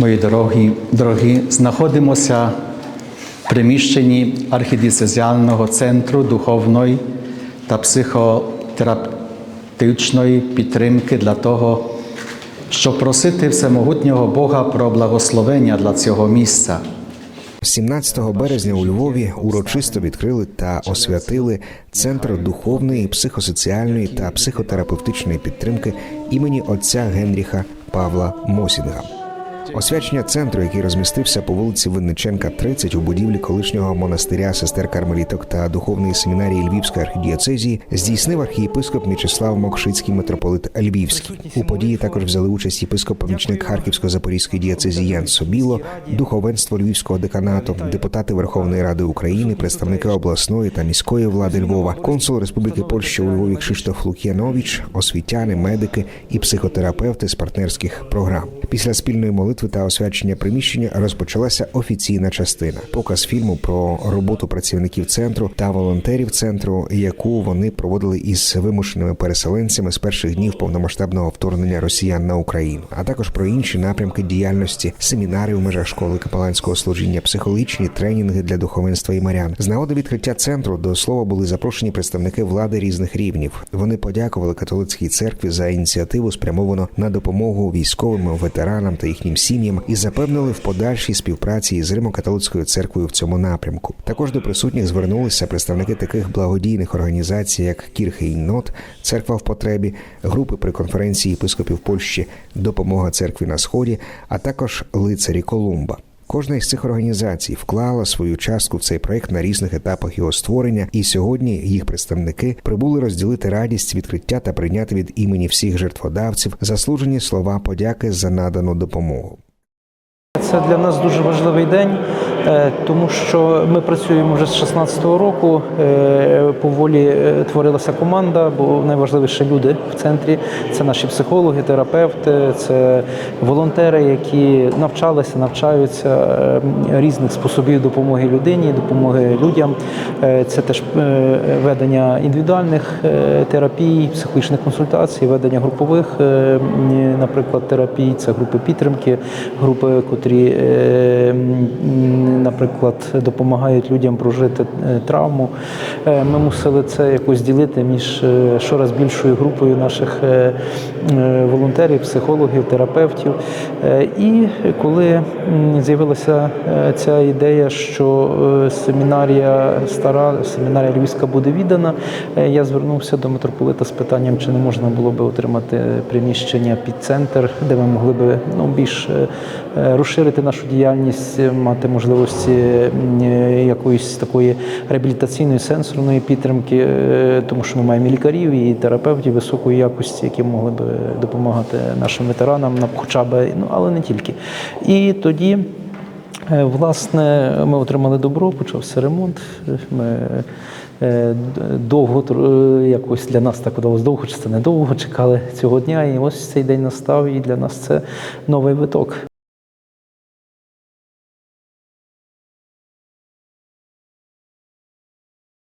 Мої дорогі, дорогі, знаходимося в приміщенні архідіцезіального центру духовної та психотерапевтичної підтримки для того, щоб просити всемогутнього Бога про благословення для цього місця. 17 березня у Львові урочисто відкрили та освятили центр духовної, психосоціальної та психотерапевтичної підтримки імені отця Генріха Павла Мосінга. Освячення центру, який розмістився по вулиці Винниченка, 30 у будівлі колишнього монастиря сестер Кармеліток та духовної семінарії Львівської архідіоцезії, здійснив архієпископ Мічеслав Мокшицький митрополит Львівський. У події також взяли участь єпископ-помічник Харківсько-Запорізької дієцезії Ян Собіло, духовенство Львівського деканату, депутати Верховної Ради України, представники обласної та міської влади Львова, консул Республіки Польща у Львові Кшиштоф Лук'янович, освітяни, медики і психотерапевти з партнерських програм. Після спільної молитви та освячення приміщення розпочалася офіційна частина. Показ фільму про роботу працівників центру та волонтерів центру, яку вони проводили із вимушеними переселенцями з перших днів повномасштабного вторгнення росіян на Україну, а також про інші напрямки діяльності, семінари в межах школи капеланського служіння, психологічні тренінги для духовенства і марян. З нагоди відкриття центру до слова були запрошені представники влади різних рівнів. Вони подякували католицькій церкві за ініціативу, спрямовану на допомогу військовим ветеранам та їхнім сім'ям, і запевнили в подальшій співпраці із Римо-католицькою церквою в цьому напрямку. Також до присутніх звернулися представники таких благодійних організацій, як Кірхейнот, церква в потребі, групи при конференції єпископів Польщі Допомога церкві на сході, а також лицарі Колумба. Кожна із цих організацій вклала свою частку в цей проект на різних етапах його створення, і сьогодні їх представники прибули розділити радість відкриття та прийняти від імені всіх жертводавців заслужені слова подяки за надану допомогу. Це для нас дуже важливий день, тому що ми працюємо вже з 16-го року. е, Поволі е, творилася команда, бо найважливіше люди в центрі. Це наші психологи, терапевти, це волонтери, які навчалися, навчаються е, різних способів допомоги людині, допомоги людям. Е, Це теж е, ведення індивідуальних е, терапій, психологічних консультацій, ведення групових, е, наприклад, терапій, це групи підтримки, групи, котрі, м, наприклад, допомагають людям прожити е, травму. Е, Ми мусили це якось ділити між е, щораз більшою групою наших волонтерів, психологів, терапевтів. І коли з'явилася ця ідея, що семінарія стара, семінарія Львівська буде віддана, я звернувся до митрополита з питанням, чи не можна було би отримати приміщення під центр, де ми могли би ну, більш розширити нашу діяльність, мати можливості е, якоїсь такої реабілітаційної сенсорної підтримки, е, тому що ми маємо і лікарів і терапевтів високої якості, які могли би допомагати нашим ветеранам, на- хоча б, ну але не тільки. І тоді. Е, Власне, ми отримали добро, почався ремонт. Ми довго якось для нас так вдалося довго, чи це недовго чекали цього дня. І ось цей день настав, і для нас це новий виток.